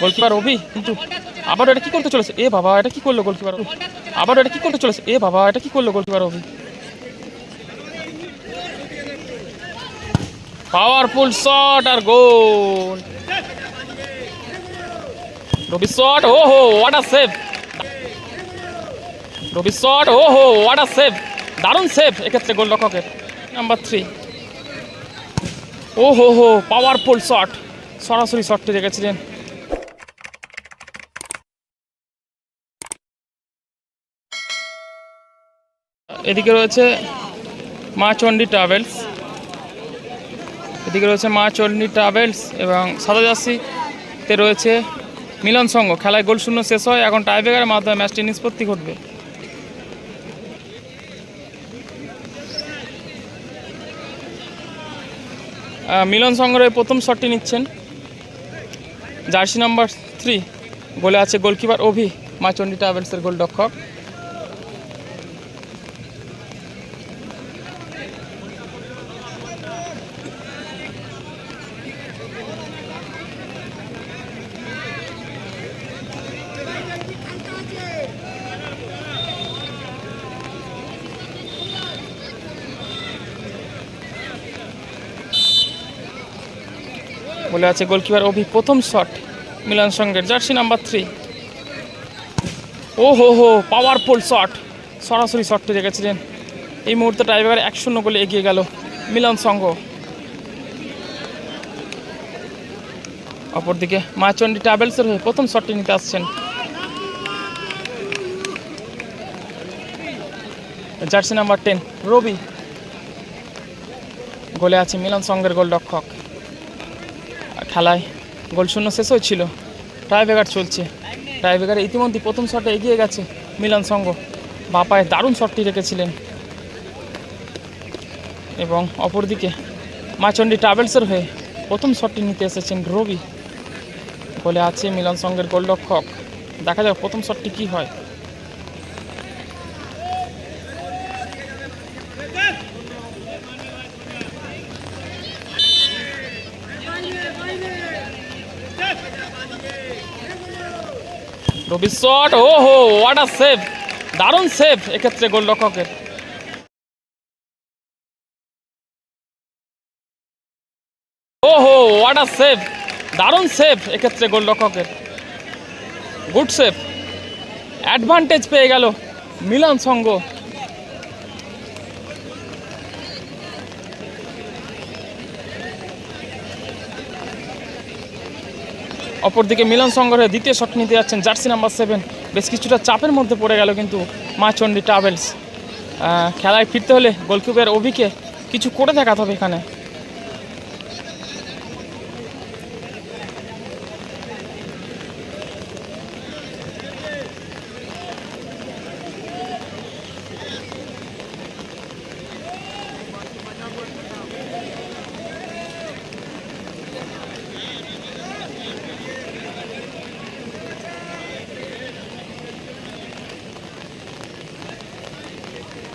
Goalkeeper Abhi, কিন্তু আবার এটা কি করতে চলেছে? এ বাবা, এটা কি করল গোলকিপার আবার এটা কি করতে চলেছে? এ বাবা, এটা কি করল goalkeeper Abhi? Powerful shot R goal. Robi shot oh ho what a save Robi shot oh ho what a save দারুণ সেভ এক্ষেত্রে গোলরক্ষকের। নাম্বার থ্রি ও হো হো পাওয়ারফুল শট সরাসরি শটটি রেখেছিলেন এদিকে রয়েছে মা চণ্ডী ট্রাভেলস। এদিকে রয়েছে মা চণ্ডী ট্রাভেলস এবং সাদা জার্সিতে রয়েছে মিলন সংঘ। খেলায় গোল শূন্য শেষ হয়, এখন টাইব্রেকারের মাধ্যমে ম্যাচটি নিষ্পত্তি ঘটবে। মিলন এই প্রথম শটটি নিচ্ছেন। জার্সি নাম্বার থ্রি গোলে আছে গোলকিপার অভি, মা চণ্ডী ট্রাভেলসের গোলরক্ষক। বলে আছে গোলকিপার অভি, প্রথম শট মিলন সঙ্গের জার্সি নাম্বার থ্রি ও হো হো পাওয়ারফুল শট সরাসরি শটটি রেখেছিলেন এই মুহূর্তে টাইব্রেকার এক শূন্য গোলে এগিয়ে গেল মিলন সংঘ। অপরদিকে মাচন্ডি ট্রাভেলসের হয়ে প্রথম শটটি নিতে আসছেন। Jersey number ten Rabi. গোলে আছে মিলন সংঘের গোলরক্ষক। খেলায়। গোল শূন্য শেষ হয়েছিল টাইব্রেকার চলছে। টাইব্রেকার ইতিমধ্যে প্রথম শটে এগিয়ে গেছে মিলন সংঘ। বাপায় দারুণ শটটি রেখেছিলেন। এবং অপরদিকে মাচন্ডি ট্রাভেলসের হয়ে প্রথম শটটি নিতে এসেছেন রবি। বলে আছে মিলন সংঘের গোলরক্ষক। দেখা যাক প্রথম শটটি কী হয়। রবি শট ও হো ওয়াটার সেভ দারুণ সেভ এক্ষেত্রে গোলরক্ষকের। ও হো হোয়াট আর সেভ দারুণ সেভ এক্ষেত্রে গোলরক্ষকের। গুড সেভ অ্যাডভান্টেজ পেয়ে গেল মিলন সঙ্গ অপরদিকে মিলন সংগ্রহে দ্বিতীয় শট নিতে যাচ্ছেন জার্সি নাম্বার সেভেন। বেশ কিছুটা চাপের মধ্যে পড়ে গেল কিন্তু মা চণ্ডী ট্রাভেলস খেলায় ফিরতে হলে গোলকিপার অভিকে কিছু করে দেখাতে হবে এখানে।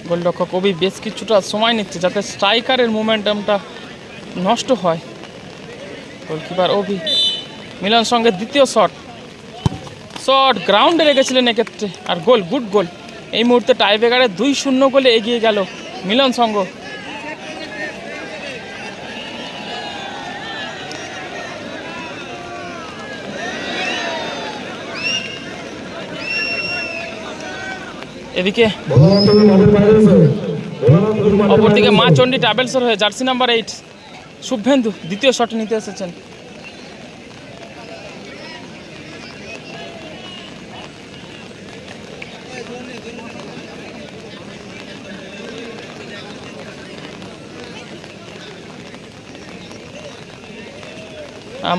গোলরক্ষক কবি বেশ কিছুটা সময় নিচ্ছে যাতে স্ট্রাইকারের মোমেন্টামটা নষ্ট হয়। গোলকিপার ওবি মিলন সঙ্গে দ্বিতীয় শট। শট গ্রাউন্ডে রেখেছিলেন এক্ষেত্রে, আর গোল, গুড গোল। এই মুহূর্তে টাইব্রেকারে দুই শূন্য গোলে এগিয়ে গেল মিলন সঙ্গ এদিকে অপরদিকে মা চণ্ডী ট্রাভেলসের হয়ে জার্সি নাম্বার এইট, শুভেন্দু দ্বিতীয় শট নিতে এসেছেন।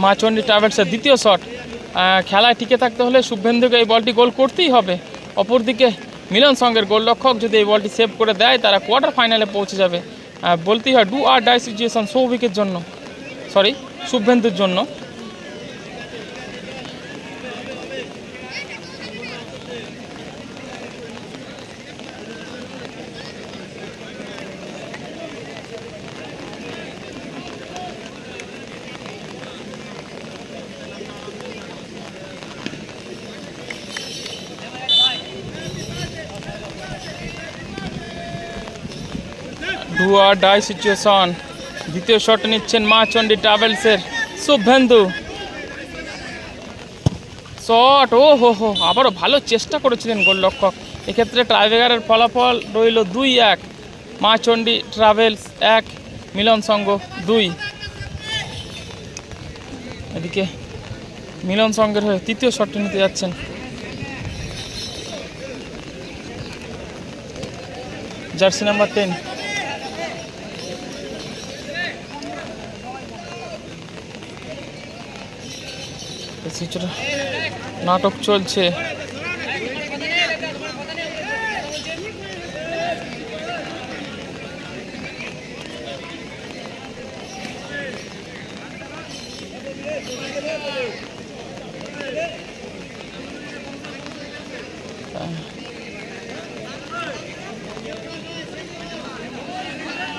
মা চণ্ডী ট্রাভেলসের দ্বিতীয় শট খেলায় টিকে থাকতে হলে শুভেন্দুকে এই বলটি গোল করতেই হবে। অপরদিকে মিলন সঙ্গের গোলরক্ষক যদি এই বলটি সেভ করে দেয়, তারা কোয়ার্টার ফাইনালে পৌঁছে যাবে। বলতেই হয় ডু আর ডাই সিচুয়েশন সৌভিকের জন্য সরি শুভেন্দুর জন্য। Or die situation. দ্বিতীয় শট নিচ্ছেন মা চণ্ডী ট্রাভেলসের। শুভেন্দু। শট, ও হো হো, আবারও ভালো চেষ্টা করেছিলেন গোলরক্ষক। এক্ষেত্রে ট্রাইভেগারের ফলাফল রইল দুই এক। মা চণ্ডী ট্রাভেলস এক, মিলন সংঘ দুই। এদিকে মিলন সংঘের হয়ে তৃতীয় শটটি নিতে যাচ্ছেন। জার্সি নাম্বার টেন নাটক চলছে।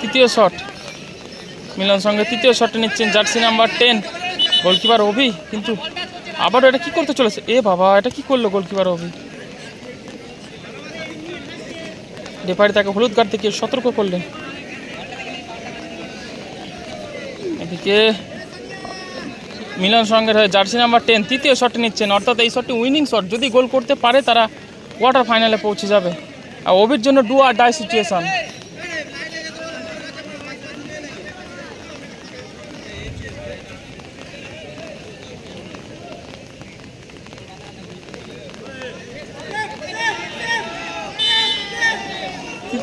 তৃতীয় শট। মিলন সঙ্গে তৃতীয় শটে নিচ্ছেন jersey number ten. Goalkeeper Abhi, কিন্তু আবারও এটা কি করতে চলেছে? এ বাবা, এটা কি করল গোলকিপার অভি? রেফারি তাকে হলুদ কার্ড থেকে সতর্ক করলেন। এদিকে মিলন সঙ্গের হয়ে জার্সি নাম্বার টেন তৃতীয় শটে নিচ্ছেন। অর্থাৎ এই শটটি উইনিং শট যদি গোল করতে পারে, তারা কোয়ার্টার ফাইনালে পৌঁছে যাবে। আর অভির জন্য ডু আর ডাই সিচুয়েশন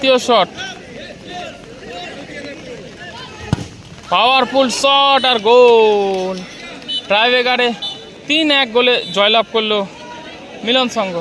তৃতীয় শট পাওয়ারফুল শট আর গোল ট্রাইবেগারে তিন এক গোলে জয়লাভ করল মিলন সংঘ।